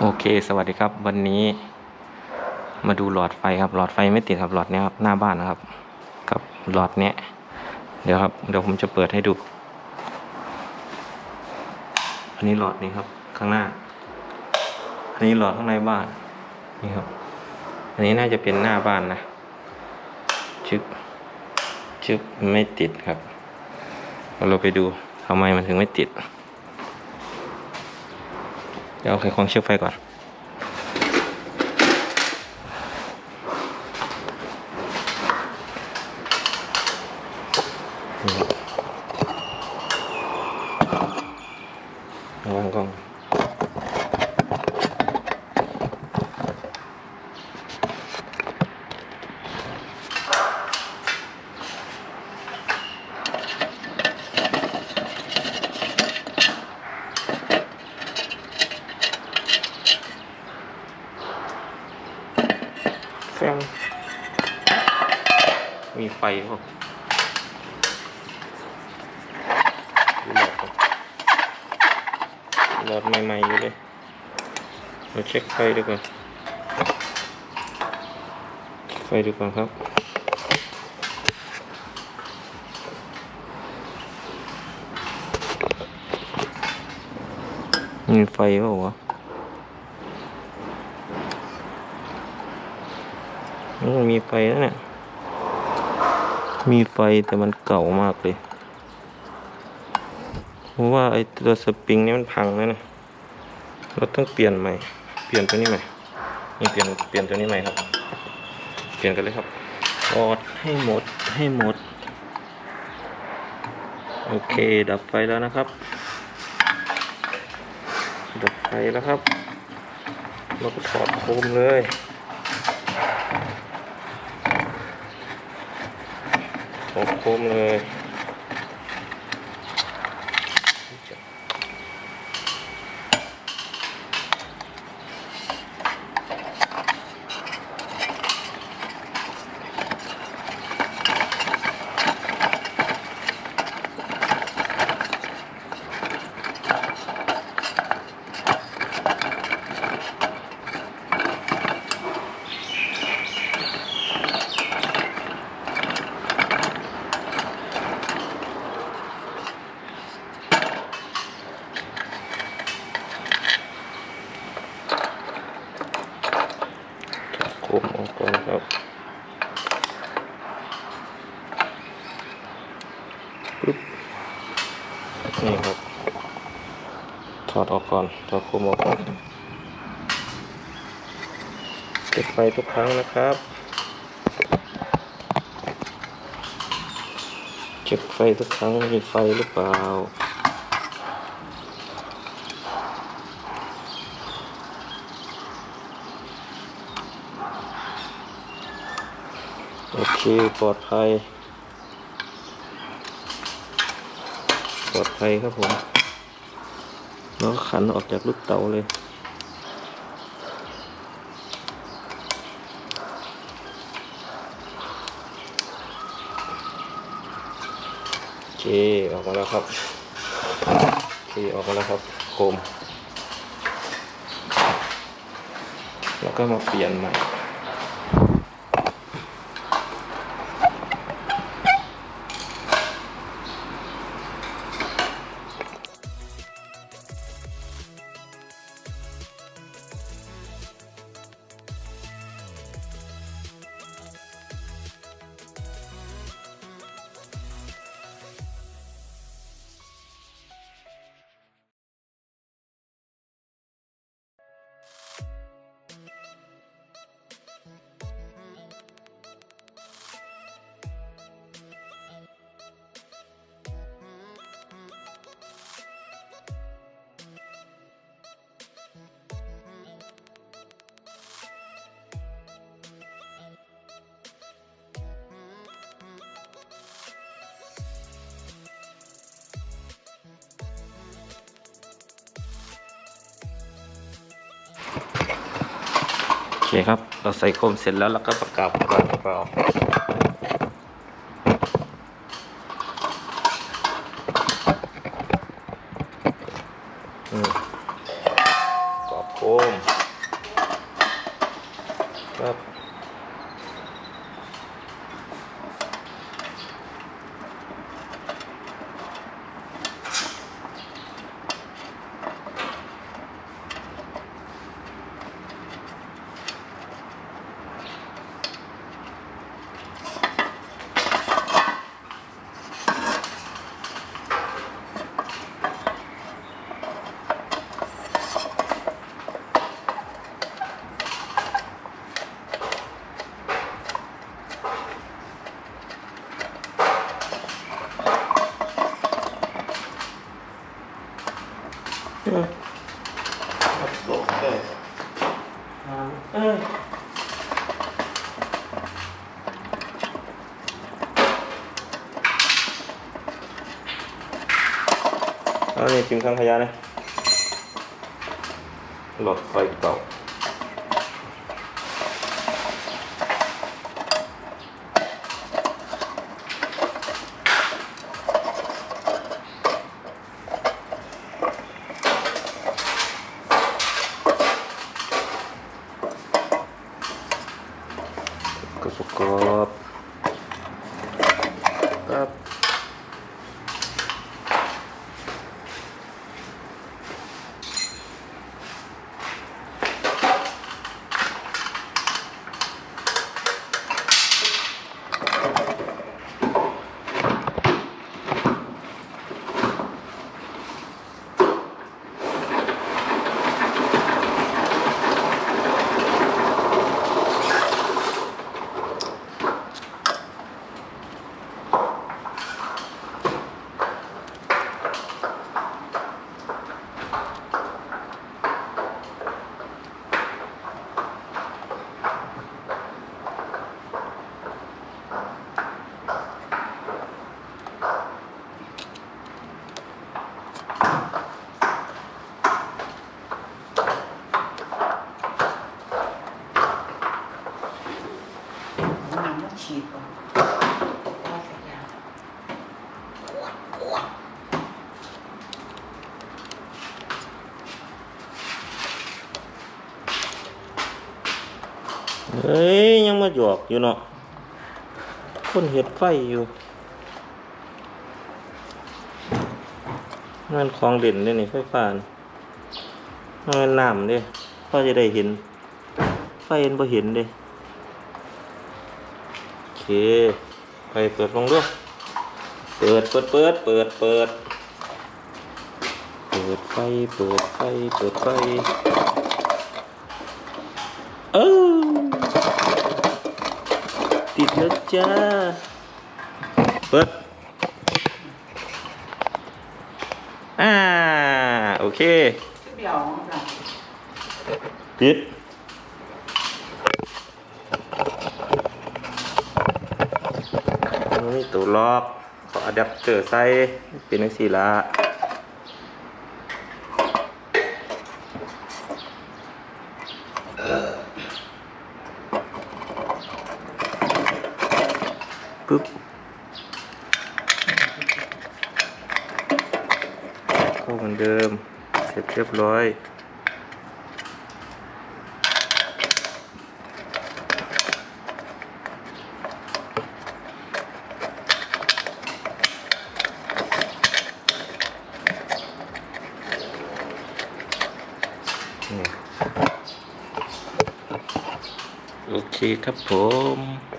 โอเค สวัสดีครับ วันนี้มาดูหลอดไฟครับ หลอดไฟไม่ติดครับ หลอดเนี้ยครับหน้าบ้านนะครับ กับหลอดเนี้ย เดี๋ยวครับ เดี๋ยวผมจะเปิดให้ดู อันนี้หลอดนี้ครับ ข้างหน้า อันนี้หลอดข้างในบ้าน นี่ครับ อันนี้น่าจะเป็นหน้าบ้านนะ ชึบ ชึบไม่ติดครับ เราไปดูทำไมมันถึงไม่ติด เดี๋ยวเอาไขควงเชือกไฟก่อน ระวังกล้องแฟมมีไฟเปล่าดูหลอดก่อน หลอดใหม่ๆอยู่เลย เราเช็คไฟดูก่อน ไฟดูก่อนครับ มีไฟเปล่าวะอืมมีไฟแล้วเนี่ย มีไฟแต่มันเก่ามากเลย ผมว่าไอตัวสปริงนี่มันพังแล้วนะเราต้องเปลี่ยนใหม่ เปลี่ยนตัวนี้ใหม่นี่เปลี่ยนเปลี่ยนตัวนี้ใหม่ครับ เปลี่ยนกันเลยครับออดให้หมดให้หมด โอเค ดับไฟแล้วนะครับ ดับไฟแล้วครับ เราก็ถอดโคมเลยถอดโคมเลย จับโคมออกก่อนครับ ปึ๊บนี่ครับ ถอดออกก่อนถอดโคมออกก่อนปิดไฟทุกครั้งนะครับเช็คไฟทุกครั้งมีไฟหรือเปล่าโอเค ปลอดภัย ปลอดภัยครับผมแล้วขันออกจากลูกเต๋าเลย โอเค ออกมาแล้วครับโอเคออกมาแล้วครับโคมแล้วก็มาเปลี่ยนใหม่ โอเคครับ เราใส่โคมเสร็จแล้วเราก็ประกอบก่อนเปล่าอืมประกอบโค มครับ เออเอาเนี่ยจิ้มข้างขยะนะหลอดไฟเก่า ก็ประกอบครับน้ำมันฉีดก่อนเอาสักอย่าง เฮ้ย ยังมาหยอกอยู่เนาะคนเห็ดไฟอยู่มันของเด่นเลยนี่ไฟฟ้านี่นน้ำเด้พอจะได้เห็น ไฟเห็นพอเห็นเด้โอเคไฟเปิดลงด้วย ปิดเปิดเปิดเปิดเปิดเปิดไฟเปิดไฟเปิดไฟเออติดแล้วจ้าเปิดอ่าโอเคเดี๋ยวนะปิดนี่ตัวล็อก ขออะแดปเตอร์ใส่เป็นจังซี่ละปึ๊บเข้าเหมือนเดิม เสร็จเรียบร้อย เคครับผม